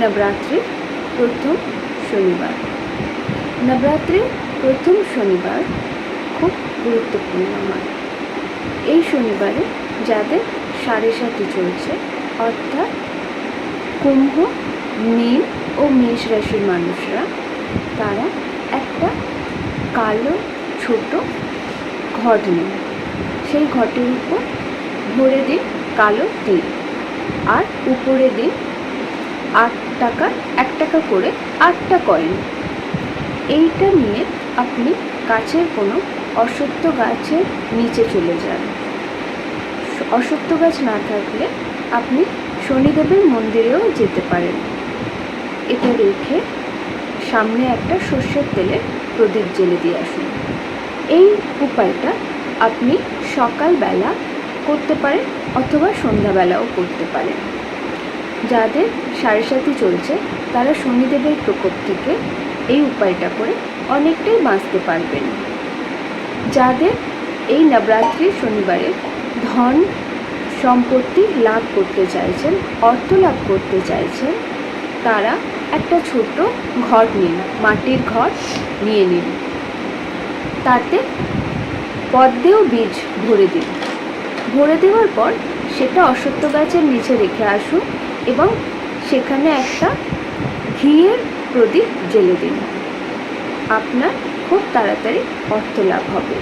নবরাত্রির প্রথম শনিবার। নবরাত্রির প্রথম শনিবার খুব গুরুত্বপূর্ণ হয় এই শনিবারে যাদের সাড়ে সাথে চলছে, অর্থাৎ কুম্ভ, মীন ও মেষ রাশির মানুষরা, তারা একটা কালো, ছোট ঘট নিন সেই ঘটের উপর ভরে দিন কালো তিল, আর উপরে দিন আট টাকা, এক টাকা করে আটটা কয়েন এইটা নিয়ে আপনি কাছের কোনো অসত্য গাছের নিচে চলে যান। অসত্য গাছ না থাকলে আপনি শনিদেবের মন্দিরেও যেতে পারেন। এটা রেখে সামনে একটা সর্ষের তেলের প্রদীপ জ্বেলে দিয়ে আসুন। এই উপায়টা আপনি সকালবেলা করতে পারেন অথবা সন্ধ্যাবেলাও করতে পারেন। যাদের সাড়ে চলছে, তারা শনিদেবের প্রকোপ থেকে এই উপায়টা করে অনেকটাই বাঁচতে পারবেন। যাদের এই নবরাত্রি শনিবারে ধন সম্পত্তি লাভ করতে চাইছেন, অর্থ লাভ করতে চাইছেন, তারা একটা ছোট ঘর নিন, মাটির ঘর নিয়ে নিন। তাতে পদ্মেও বীজ ভরে দিন। ভরে দেওয়ার পর সেটা অসত্য গাছের নিচে রেখে আসুন এবং সেখানে একটা ঘিয়ের প্রদীপ জ্বেলে দিন। আপনার খুব তাড়াতাড়ি অর্থ লাভ হবে।